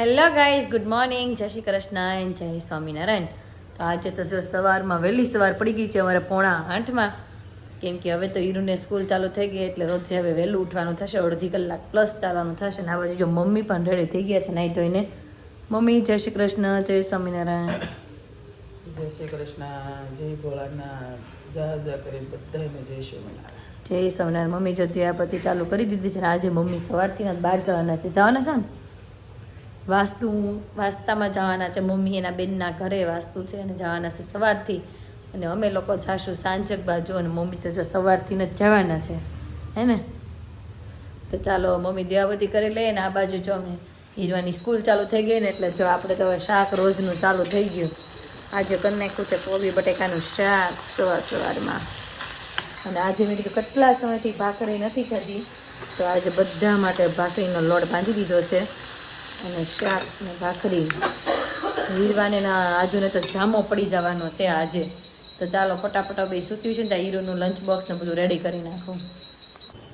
Hello guys good morning જય શ્રી કૃષ્ણ જય સ્વામિનારાયણ. તો આજે તો જો સવારમાં વહેલી સવાર પડી ગઈ છે અમારે પોણા આઠમાં. કેમ કે હવે તો હીરુને સ્કૂલ ચાલુ થઈ ગઈ એટલે રોજે હવે વહેલું ઉઠવાનું થશે. અડધી કલાક પ્લસ ચાલવાનું થશે. ને આ બાજુ જો મમ્મી પણ રેડી થઈ ગયા છે નાઈ ધોઈને. મમ્મી જય શ્રી કૃષ્ણ જય સ્વામિનારાયણ. જય શ્રી કૃષ્ણ જય ભોળાનાથ. કરી બધાને જય સ્વામિનારાયણ. જય સ્વામિનારાયણ. મમ્મી જો દ્યાપતિ ચાલુ કરી દીધી છે ને આજે મમ્મી સવારથી બહાર જવાના છે. જવાના છે ને? વાસ્તુ, વાસ્તામાં જવાના છે, મમ્મી એના બેનના ઘરે વાસ્તુ છે અને જવાના છે સવારથી. અને અમે લોકો જાશું સાંજક બાજુ અને મમ્મી તો જો સવારથી જ જવાના છે. હે ને? તો ચાલો મમ્મી દિવાબતી કરી લઈએ ને આ બાજુ જો અમે હીરવાની સ્કૂલ ચાલુ થઈ ગઈ ને એટલે જો આપણે તો હવે શાક રોજનું ચાલુ થઈ ગયું. આજે કરી નાખ્યું કોબી બટેકાનું શાક સવાર સવારમાં. અને આજે મેં કીધું કેટલા સમયથી ભાખરી નથી ખાધી. તો આજે બધા માટે ભાખરીનો લોટ બાંધી દીધો છે. અને શાક ને ભાખરી. હીરવાને આજુને તો જામો પડી જવાનો છે આજે. તો ચાલો ફટાફટ બે સૂત્યું છે ને ત્યાં હીરોનું લંચ બોક્સ ને બધું રેડી કરી નાખું.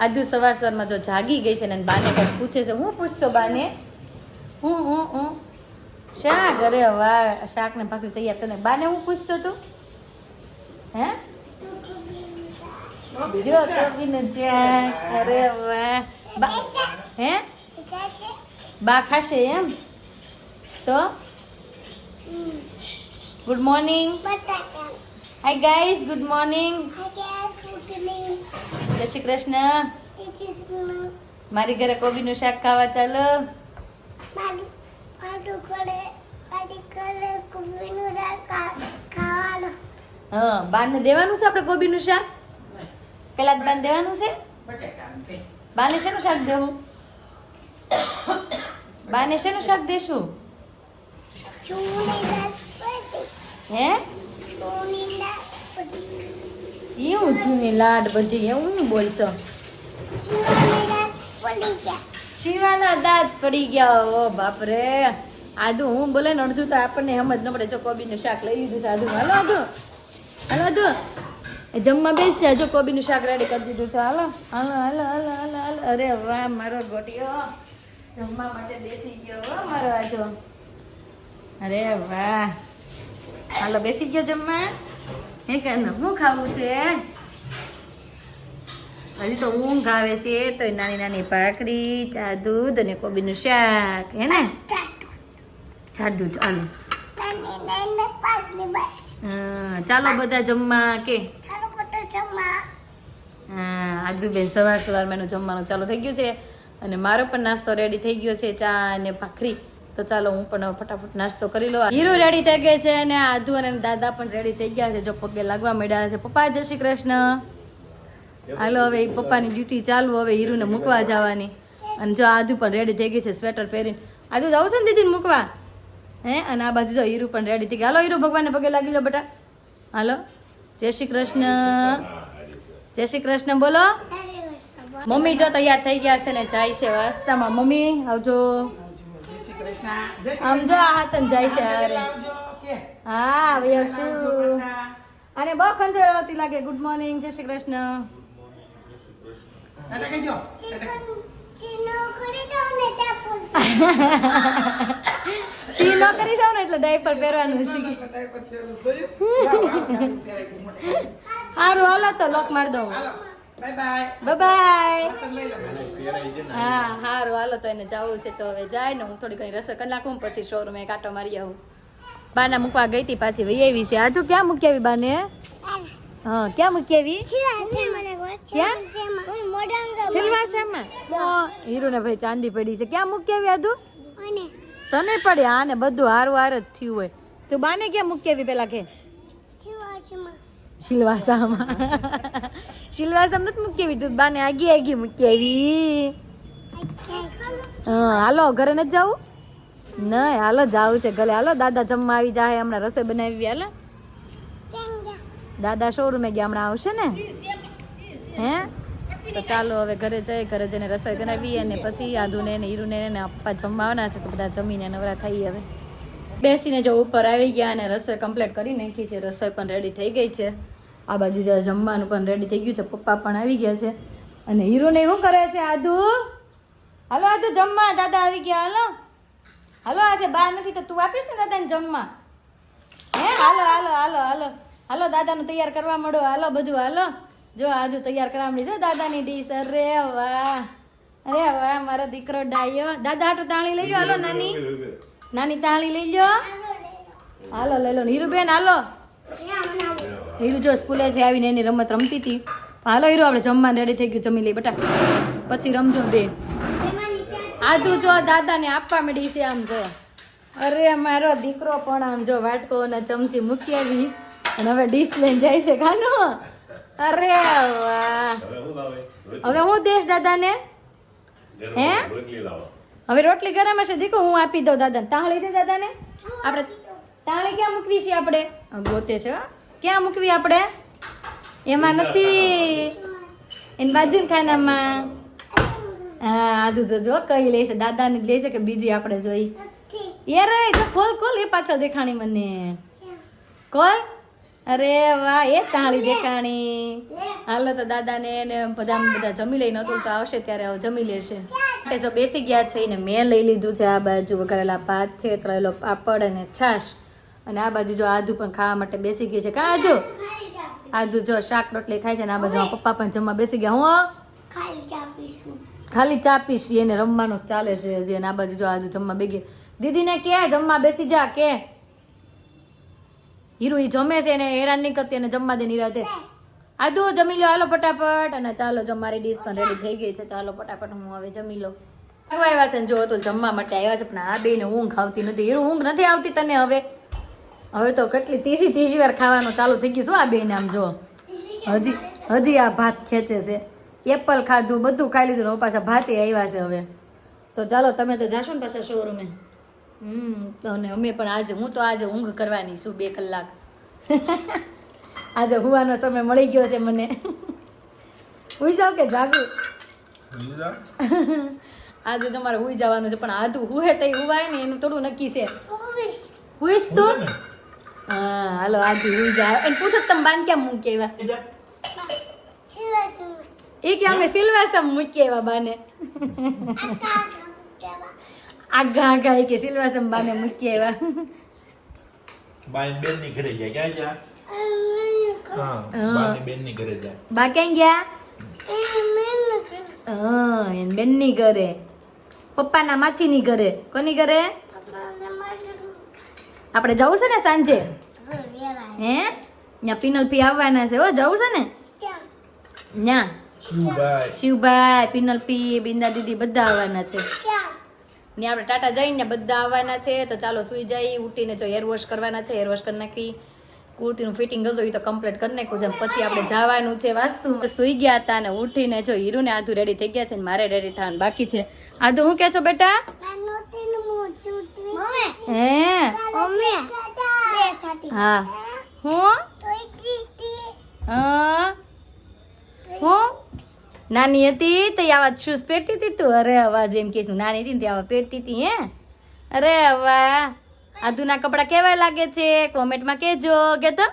આજુ સવાર સવારમાં જો જાગી ગઈ છે ને બાને કંઈક પૂછે છે, હું પૂછશો બાને? હું હું હું? શાક અરે વાહ શાક ને ભાખરી તૈયાર તને બાને હું પૂછતો તું? હે? જો કોબીનું શાક અરે વાહ હે? બા ખાશે એમ? તો? Good morning hi guys good morning જય શ્રી કૃષ્ણ. મારી ઘરે કોબીનું શાક ખાવા ચાલો. હા બાને દેવાનું છે આપણે કોબીનું શાક? પેલા જ બાન દેવાનું છે? બાને શેનું શાક દેવું? બાને શેનું શાક દેશું? હે? એવું જૂની લાડ બધી એવું નહીં બોલશો શિવાના દાંત પડી ગયા ઓ બાપરે. આદુ હું બોલે ને અડધું તો આપણને સમજ ન પડે. જો કોબીનું શાક લઈ લીધું છે આદુ. હાલો આદુ. હાલો આદુ. જમવા બેસ છે જો કોબીનું શાક રેડી કરી દીધું છે. હાલો હાલો હાલો હાલો હાલો હાલો. અરે વાહ મારો ગોટિયો. જમવા માટે બેસી ગયો મારો આજો. અરે વાહ. હાલો બેસી ગયો જમવા. હે કે શું ખાવું છે? હજી તો ઊંઘ આવે છે તો નાની નાની ભાખરી ચા દૂધ અને કોબીનું શાક હે ને? ચા દૂધ ચાલો હા, ચાલો બધા જમવા કે? હા આદુબેન સવાર સવારમાં એનું જમવાનું ચાલુ થઈ ગયું છે. અને મારો પણ નાસ્તો રેડી થઈ ગયો છે, ચા અને ભાખરી. તો ચાલો હું પણ ફટાફટ નાસ્તો કરી લઉં. હીરો રેડી થઈ ગઈ છે અને આધુ અને દાદા પણ રેડી થઈ ગયા છે, જો પગે લાગવા મળ્યા છે. પપ્પા, જય શ્રી કૃષ્ણ. હાલો, હવે એ પપ્પાની ડ્યુટી ચાલુ, હવે હીરુને મૂકવા જવાની. અને જો આધુ પણ રેડી થઈ ગઈ છે સ્વેટર પહેરીને. આધુ જાવ છો ને દીદીને મૂકવા? હે? અને આ બાજુ જો હીરુ પણ રેડી થઈ ગઈ હાલો, હીરુ, ભગવાનને પગે લાગી લો, બેટા. હાલો. જય શ્રી કૃષ્ણ. જય શ્રી કૃષ્ણ, બોલો. મમ્મી જો તૈયાર થઈ ગયા છે ને જાય છે રસ્તામાં મમ્મી આવજો. આમ જો આ હાથ જાય છે કે હા હવે શું. અને બહુ ખંજોળ આવતી લાગે. ગુડ મોર્નિંગ જય શ્રી કૃષ્ણ. સી ન કરી જાવ ને એટલે ડાયપર પહેરવાનું શીખી. સારું હાલો તો લોક માર દઉં. બાય પાછું. હા સારું હાલો તો એને જવું છે તો હવે જાય ને હું થોડી ઘણી રસોઈ કરી નાખું પછી શોરૂમે કાંટો મારી આવું. બાના મૂકવા ગઈ હતી પાછી વહી આવી છે. આ તું ક્યાં મૂકી આવી બાને? હા ક્યાં મૂકી આવી? હીરો ને ભાઈ ચાંદી પડી છે. ક્યાં મૂકી આવી આદુ તને પડે હા ને બધું હારું હાર જ થયું હોય. તું બાને ક્યાં મૂકી આવી પેલા કે? સિલવાસામાં શિલવાસામ નથી મૂકી આવી તું બાને, આગી આગી મૂકી આવી હાલો, ઘરે નથી જવું? નહીં, હાલો, જવું છે ગલે હાલો, દાદા જમવા આવી જાય હમણાં રસોઈ બનાવી હાલો. દાદા શોરૂમે ગયા, હમણાં આવશે ને? હે? તો ચાલો, હવે ઘરે જઈ ઘરે જઈને રસોઈ બનાવી અને પછી આદુને ને હીરુને ને પપ્પા જમવા આવના છે, તો બધા જમીને નવરા થઈ હવે. બેસીને જો ઉપર આવી ગયા અને રસોઈ કમ્પ્લીટ કરી નાખી છે, રસોઈ પણ રેડી થઈ ગઈ છે. આ બાજુ જો જમવાનું પણ રેડી થઈ ગયું છે. પપ્પા પણ આવી ગયા છે. અને હીરોને શું કરે છે આધુ હાલો આધુ જમવા. દાદા આવી ગયા. હાલો. હાલો આજે બા નથી તો તું આપીશ ને દાદાને જમવા? હે? હાલો હાલો હાલો હાલો. હાલો દાદાનું તૈયાર કરવા મળો. હાલો બધું હાલો. જો આજુ તૈયાર કરવા મળી છે દાદાની ડીશ અરે વાહ. અરે વાહ મારો દીકરો ડાયો. દાદા હાટુ તાળી લઈ લો. હાલો નાની. નાની તાળી લઈ લો. હાલો લઈ લો. નીરુબેન હાલો. હીરુ જો સ્કૂલે છે આવીને એની રમત રમતી હતી હાલો હીરો આપણે જમવાનું રેડી થઈ ગયું જમી લઈ બટા. પછી રમજો બે. આધું જો દાદાને આપવા મળી છે આમ જો. અરે મારો દીકરો પણ આમ જો વાટકો અને ચમચી મૂકી આવી. અને હવે ડીશ લઈને જાય છે ખાનો. અરે વાહ. હવે હું દેશ દાદાને? હે? હવે રોટલી ગરમ હશે દીકો હું આપી દઉં દાદાને. તાળી દે દાદાને. આપણે તાળી ક્યાં મૂકવી છે આપણે? ગોતે છે હો. ક્યાં મૂકવી આપણે? એમાં નથી. એની બાજુ ખાનામાં હા આદુ જો જો કઈ લેશે દાદાને જ લેશે કે બીજી આપણે જોઈ. યાર તો ખોલ ખોલ એ પાછળ દેખાણી મને. ખોલ. અરે વાહ એ તાળી દેખાણી. હાલો તો દાદાને ને બધા બધા જમી લઈને હતું તો આવશે ત્યારે જમી લેશે. એટલે જો બેસી ગયા છે ને મેં લઈ લીધું છે આ બાજુ વઘારેલા ભાત છે તળેલો પાપડ અને છાશ. અને આ બાજુ જો આદુ પણ ખાવા માટે બેસી ગઈ છે. કા આદુ? આદુ જો શાક રોટલી ખાય છે ને આ બાજુ પપ્પા પણ જમવા બેસી ગયા. હું ખાલી ચા પીશ. એને રમવાનું ચાલે છે હજી. અને આ બાજુ જો આજુ જમવા બેગી દીદીને કે જમવા બેસી જા કે. હીરુ ઈ જમે છે એને હેરાન નહીં કરતી અને જમવા દે નિરાતે આદુ જમી લો હાલો ફટાફટ. અને ચાલો જો મારી ડીશ પણ રેડી થઈ ગઈ છે તો હાલો ફટાફટ હું હવે જમી લઉં. આવ્યા છે ને જો તો જમવા માટે આવ્યા છે પણ આ બેને ઊંઘ આવતી નથી. હીરુ ઊંઘ નથી આવતી તને હવે. હવે તો કેટલી ત્રીજી ત્રીજી વાર ખાવાનું ચાલુ થઈ ગયું શું આ બેન આમ જો. હજી હજી આ ભાત ખેંચે છે. એપલ ખાધું બધું ખાઈ લીધું ને હવે પાછા ભાતે આવ્યા છે હવે. તો ચાલો તમે તો જાશો ને પાછા શોરૂમે હમ તો અને અમે પણ આજે હું તો આજે ઊંઘ કરવાની છું બે કલાક. આજે હુવાનો સમય મળી ગયો છે મને. હુઈ જાવ કે જાગું? આજે તમારે હુઈ જવાનું છે પણ આધું હુએ તઈ હુવાય ને એનું થોડું નક્કી છે. હુઈશ તું? હા હાલો આધી હુઈ જાય. અને પૂછો તમે બાન કેમ મૂકી આવ્યા? એ કે અમે સિલવાસમ મૂકી આવ્યા બાને. આગા આગા એ કે સિલવાસમ બાને મૂકી આવ્યા. બાઈ બેનની ઘરે જાય ક્યાં જા હા. બાની બેનની ઘરે જાય બા ક્યાં ગયા? હા એન બેનની ઘરે. પપ્પાના માચીની ઘરે. કોની ઘરે? આપણે જવું છે ને સાંજે? હે? ત્યાં પિનલ પી આવવાના છે હો જવું છે ને? ત્યાં શિવભાઈ. શિવભાઈ પિનલ પી બિંદા દીદી બધા આવવાના છે. ને આપણે ટાટા જઈને બધા આવવાના છે તો ચાલો સુઈ જઈ ઉઠીને જો હેર વોશ કરવાના છે હેર વોશ કરી નાખી. કુર્તીનું ફિટિંગ હતું એ તો કમ્પ્લીટ કરી નાખ્યું છે. પછી આપણે જવાનું છે વાસ્તુ. સુઈ ગયા હતા અને ઉઠીને જો હીરુને આધું રેડી થઈ ગયા છે ને મારે રેડી થવાનું બાકી છે. આધું હું કે છો બેટા? હે હા હું હા હું નાની હતી તો આવા શૂઝ પહેરતી હતી તું? અરે હવા જેમ કે નાની હતી ને આવા પહેરતી હતી હે? અરે વાહ આધુના કપડાં કેવા લાગે છે? કોમેન્ટમાં કહેજો કે તો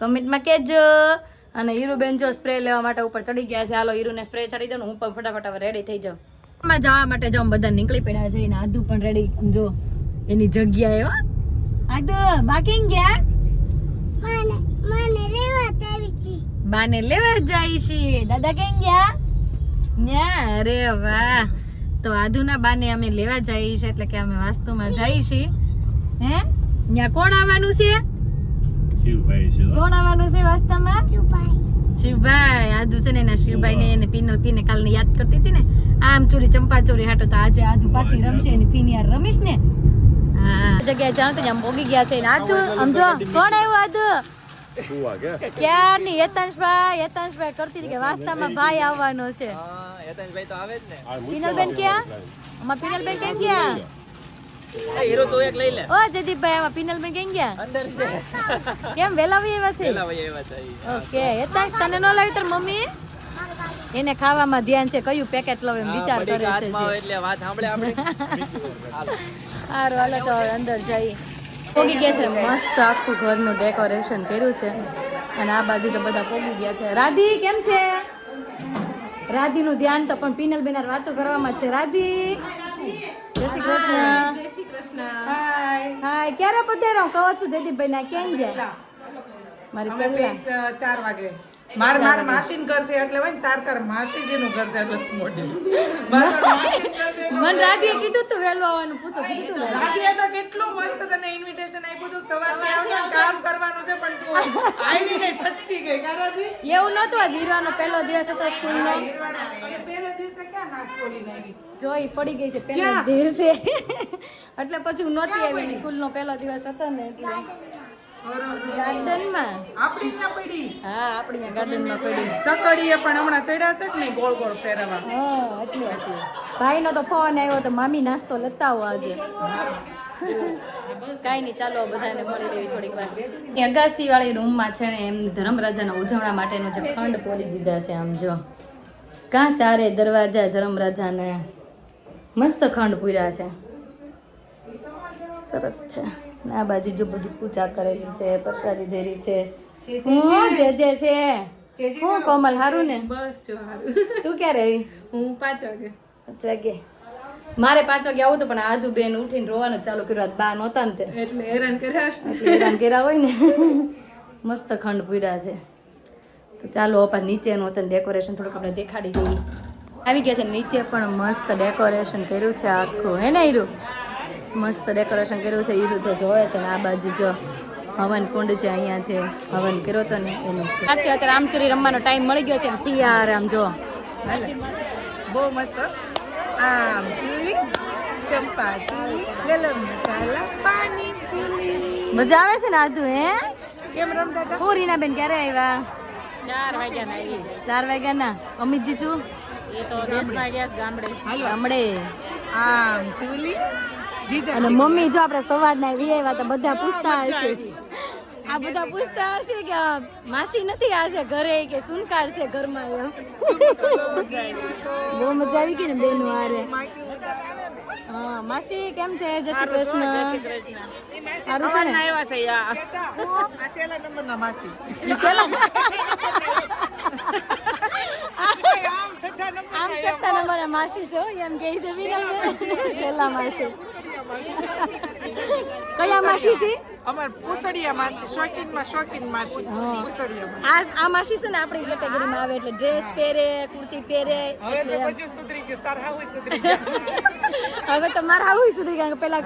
કોમેન્ટમાં કહેજો. અને હીરુબેન જો સ્પ્રે લેવા માટે ઉપર ચડી ગયા છે. હાલો હીરુને સ્પ્રે ચડી દો ને હું પણ ફટાફટ હવે રેડી થઈ જાઉં. માં જવા માટે જો બધા નીકળી પડ્યા છે ને આધુ પણ રેડી જો એની જગ્યાએ હો. આધુ બાકી ગયા બાને લેવા જાય છે. દાદા કેમ ગયા? ન્યા? અરે વાહ. તો આધુના બાને અમે લેવા જઈએ છે એટલે કે અમે વાસ્તુમાં જઈએ છીએ હે? ન્યા કોણ આવવાનું છે? શિવભાઈ છે. કોણ આવવાનું છે વાસ્તવમાં શિવભાઈ આદુ છે ને એના શિવભાઈ ને એને પીનલ પીને કાલ યાદ કરતી હતી ને? આમ ચોરી ચંપા ચોરી હાટો તો આજે આદુ પાછી રમશે એની પીન યાર રમીશ ને? હા. જગ્યાએ જાણ તો આમ ભોગી ગયા છે આદુ સમજો કોણ આવ્યું આદુ ક્યારની? કરતી હતી કે વાસ્તામાં ભાઈ આવવાનો છે. પિનલબેન ક્યાં? અમાર પિનલબેન કેમ ગયા? હીરો તો એક લઈ લે. ઓ જયદીપભાઈ આમાં પિનલબેન કેમ ગયા? અંદર છે. કેમ વેલા આવી આવ્યા છે? પેલા ભાઈ એવા છે ઓકે યતંશ તને ન લાવી તાર મમ્મી? એને ખાવામાં ધ્યાન છે કયું પેકેટ લવ એમ વિચાર કરે છે એટલે વાત સાંભળે આપણે. સારું હાલો તો અંદર જઈ પોગી ગયા છે? મસ્ત આખું ઘરનું ડેકોરેશન કર્યું છે. અને આ બાજુ તો બધા પોગી ગયા છે. રાધી કેમ છે? રાધીનું ધ્યાન તો પણ પિનલ બેનાર વાતો કરવામાં છે. રાધી જય શ્રી કૃષ્ણ. ક્યારે પધારો? કહો છો જયદીપભાઈ ના કેમ જાય મારી પહેલા. ચાર વાગે. માર માર માસીન ઘર છે એટલે હોય ને તાર તાર માસીજીનું ઘર છે એટલે મોટી મન રાધીએ કીધું તું વહેલું આવવાનું પૂછો કીધું તું રાધીએ તો કેટલું મસ્ત તને ઇન્વિટેશન કામ કરવાનું છે પણ તું આવી છટકી ગઈ કા એવું નતું આ જીરવાનો પહેલો દિવસ હતો સ્કૂલ નો. પહેલા દિવસે ક્યાં નાક ચોલી નાખી? જોઈ પડી ગઈ છે પહેલા દિવસે એટલે પછી હું નહોતી આવી સ્કૂલનો પહેલો દિવસ હતો ને એટલે. ગાર્ડનમાં. આપણી ત્યાં પડી. હા આપણી ત્યાં ગાર્ડનમાં પડી. ચકડીએ પણ હમણાં ચડ્યા છે કે ગોળ ગોળ ફેરવા હા એટલે હતી ભાઈનો તો ફોન આવ્યો તો મામી નાસ્તો લેતા આવો આજે કાંઈ નહીં ચાલો બધાને મળી લેવી થોડીક વાર. અગાસી વાળી રૂમમાં છે ને એમ ધર્મરાજાના ઉજવણા માટેનો જે ખંડ પોલી દીધા છે આમ જો. કાં ચારે દરવાજા ધર્મરાજાને મસ્ત ખંડ પૂર્યા છે. સરસ છે. ને આ બાજુ જો બધી પૂજા કરેલી છે પ્રસાદી ધેરી છે. હું જે જે છે. હું કોમલ હારું ને? બસ જો હારું. તું ક્યારે આવી હું પાંચ વાગે. પાંચ વાગે. મારે પાંચ વાગે આવું તો પણ આધુ બેન ઉઠીને રોવાનું ચાલુ કર્યું બા નહોતા ને એટલે હેરાન કર્યા હેરાન કર્યા હોય ને. મસ્ત ખંડ પૂર્યા છે. તો ચાલો અપા નીચેનું હતું ડેકોરેશન થોડુંક આપણે દેખાડી દઈએ. આવી ગયા છે નીચે પણ મસ્ત ડેકોરેશન કર્યું છે આખું. હે ને ઈરું મસ્ત ડેકોરેશન કર્યું છે. ઈરું જો જોવે છે ને આ બાજુ જો હવન કુંડ છે અહીંયા છે. હવન કર્યો તો ને એનું છે. અત્યારે રામચુરી રમવાનો ટાઈમ મળી ગયો છે ને. તૈયાર આમ જો બહુ મસ્ત. આમ ચૂલી ચંપા ચૂલી ગલમ મસાલા પાણી ચૂલી. મજા આવે છે ને આધુ હે? કેમ રમતા હતા? હું રીનાબેન ક્યારે આવ્યા ચાર વાગ્યા ના આવી ચાર વાગ્યા ના? અમિત જીજુ એ તો દેશમાં ગયા ગામડે. હાલો. ગામડે. આમ ચૂલી અને મમ્મી જો આપણે સવારના આવી આવ્યા તો બધા પૂછતા હશે. આ બધા પૂછતા હશે કે માસી નથી આ છે ઘરે કે સુનકાર છે ઘરમાં એમ. બહુ મજા આવી ગઈ ને બેન વારે હા માસી કેમ છે? જય શ્રી કૃષ્ણ. સારું છે ને? આવ્યા છે યા. માસી. વિશાલા આમ છઠ્ઠા નંબર નંબરે માસી છે એમ કે છે છેલ્લા માસી. કયા માસી છે? અમાર પૂસડિયા માસી શોખીનમાં શોખીન માસી. પૂસડિયા આ આ માસી છે ને આપણી કેટેગરીમાં આવે એટલે ડ્રેસ પહેરે કુર્તી પહેરે હવે તો બધું સુધરી ગયું તારા હોય સુધરી ગયું. હવે તો મારા આવું સુધી કારણ કે પેલા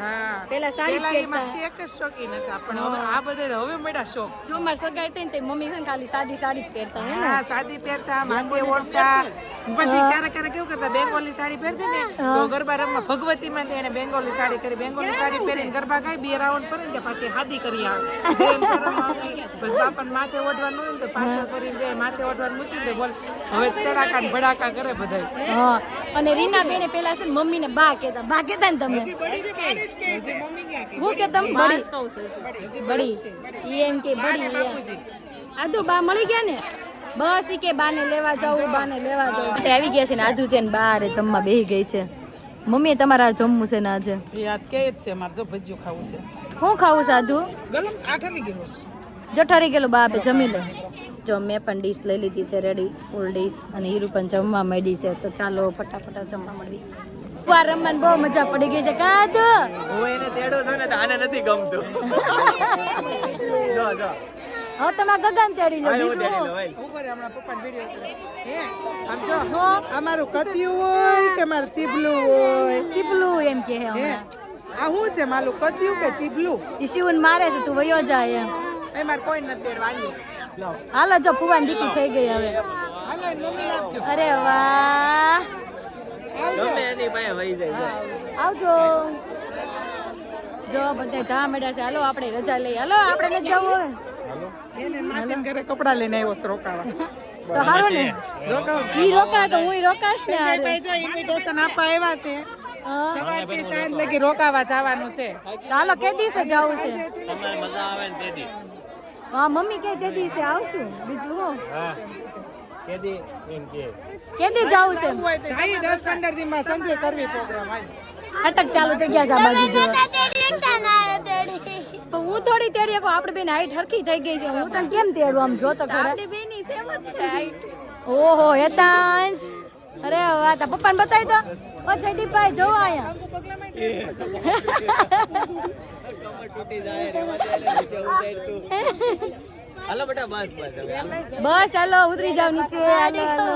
પેલા સાડી પહેરતા. એક જ શોખીન હતા પણ હવે આ બધે હવે મળ્યા શોખ. જો મારી સગાઈ થઈ ને મમ્મી છે ખાલી સાદી સાડી પહેરતા હે હા સાદી પહેરતા માથે ઓઢતા. પછી ક્યારેક ક્યારેક કેવું કરતા બેંગોલી સાડી પહેરતી ને તો ગરબા રમવા ભગવતી માં એને બેંગોલી સાડી કરી બેંગોલી સાડી પહેરીને ગરબા ગાય બે રાઉન્ડ કરે ને પછી હાદી કરી આવે. એમ શરમ માથે ઓઢવાનું હોય ને તો પાછળ કરીને માથે ઓઢવાનું મૂકી દે બોલ. હવે તડાકા ભડાકા કરે બધા હા. અને રીના બેને પેલા છે ને મમ્મી ને બા કેતા બા કેતા ને તમે હું કે તમે બડી? બડી? એમ કે બડી આદુ બા મળી ગયા ને? બસ ઈ કે બાને લેવા જાવું બાને લેવા જાવું તે આવી ગયા છે ને આદુ છે ને બા જમવા બેહી ગઈ છે. મમ્મી તમારે જમવું છે ને આજે? યાદ કે જ છે મારે જો ભજીયું ખાવું છે. હું ખાવું છે આદુ? ગલમ આઠની ગયો છે. જો ઠરી બા આપે જમી લે. જો મેં પણ ડીશ લઈ લીધી છે રેડી ફૂલ ડીશ અને હીરું પણ જમવા માંડી છે. તો ચાલો ફટાફટ જમવા માંડવી વાર રમવાની બહુ મજા પડી ગઈ છે. કાદ! હું એને તેડો છું ને તો આને નથી ગમતો. જો જો. હવે તમારે ગગન તેડી લો બીજું ઉપર હમણાં પપ્પાને વીડિયો હે આમ જો અમારું કતિયું હોય કે મારું ચીબલું હોય? ચીબલું એમ કે હે હમણાં આ હું છે મારું કતિયું કે ચીબલું? ઈ શિવન મારે છે તું વયો જાય એમ. એ માર કોઈ નથી તેડવા આવ્યું. હાલો જો પુવાન દીકરી થઈ ગઈ હવે. અરે વાહ. આવજો. જો બધા જા મળ્યા છે. હાલો આપણે રજા લઈએ. હાલો આપણે નથી જવું હોય એને ઘરે કપડાં લઈને આવ્યો છે રોકાવા. તો હારું ને. ઈ રોકા તો હું રોકાશ ને ઇન્વિટેશન આપવા આવ્યા છે. સવારથી સાંજ લગી રોકાવા જવાનું છે. ચાલો કે દિવસે જવું છે? હા મમ્મી કે તે દિવસે આવશું. બીજું હું. કે. દી જવું છે? દિનમાં કરવી પ્રોગ્રામ અટક ચાલુ થઈ ગયા છે આ બાજુ જો. પણ હું થોડી તેડી શકું આપણે બેન હાઈટ હરખી થઈ ગઈ છે. હું તને કેમ તેડું આમ જો તો ખરા ઓહો હેતાંશ અરે વાહ તા પપ્પાને બતાવી તો ઓ જયદીપભાઈ જોવા અહીંયા હાલો બેટા બસ બસ હવે બસ હાલો ઉતરી જાવ નીચે. હાલો હાલો.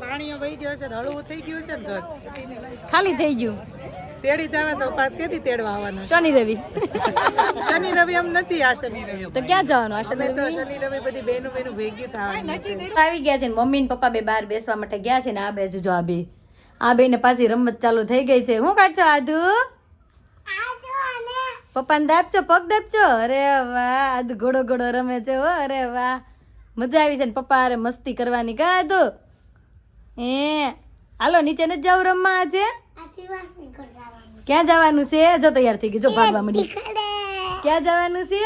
ભાણિયો વહી ગયો છે તો હળવું થઈ ગયું છે ઘર? ખાલી થઈ ગયું. તેડી જવા તો પાસ કેથી તેડવા આવવાનું. શનિ રવિ. શનિ રવિ એમ નથી આ શનિ રવિ તો ક્યાં જવાનું આ શનિ તો શનિ રવિ બધી બેનો બેનો ભેગી થવાનું આવી ગયા છે ને મમ્મી ને પપ્પા બે બહાર બેસવા માટે ગયા છે ને આ બાજુ જો આ બે. આ બે ને પાછી રમત ચાલુ થઈ ગઈ છે. હું કાઢছো આદુ? પપ્પાને દાબજો, પગ દાબજો. અરે વાહ, આજ ઘોડો ઘોડો રમે છે હો. અરે વાહ. મજા આવી છે ને પપ્પા અરે મસ્તી કરવાની. કા તો? એ હાલો, નીચે નથી જાવ રમવા આજે? ક્યાં જવાનું છે? જો તૈયાર થઈ ગઈ. જો ભાગવા મળી ક્યાં જવાનું છે?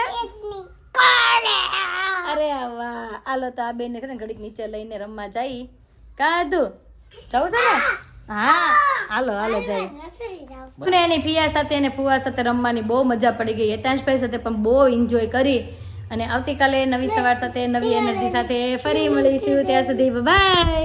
અરે વાહ. હાલો તો આ બેન ને ઘડીક નીચે લઈને રમવા જાય. કા તું? જવું છે ને? હા. હાલો હાલો જઈ મને એની ફિયા સાથે અને ફુવા સાથે રમવાની બહુ મજા પડી ગઈ. હેતાંશભાઈ સાથે પણ બહુ એન્જોય કરી. અને આવતીકાલે નવી સવાર સાથે નવી એનર્જી સાથે ફરી મળીશું. ત્યાં સુધી બાય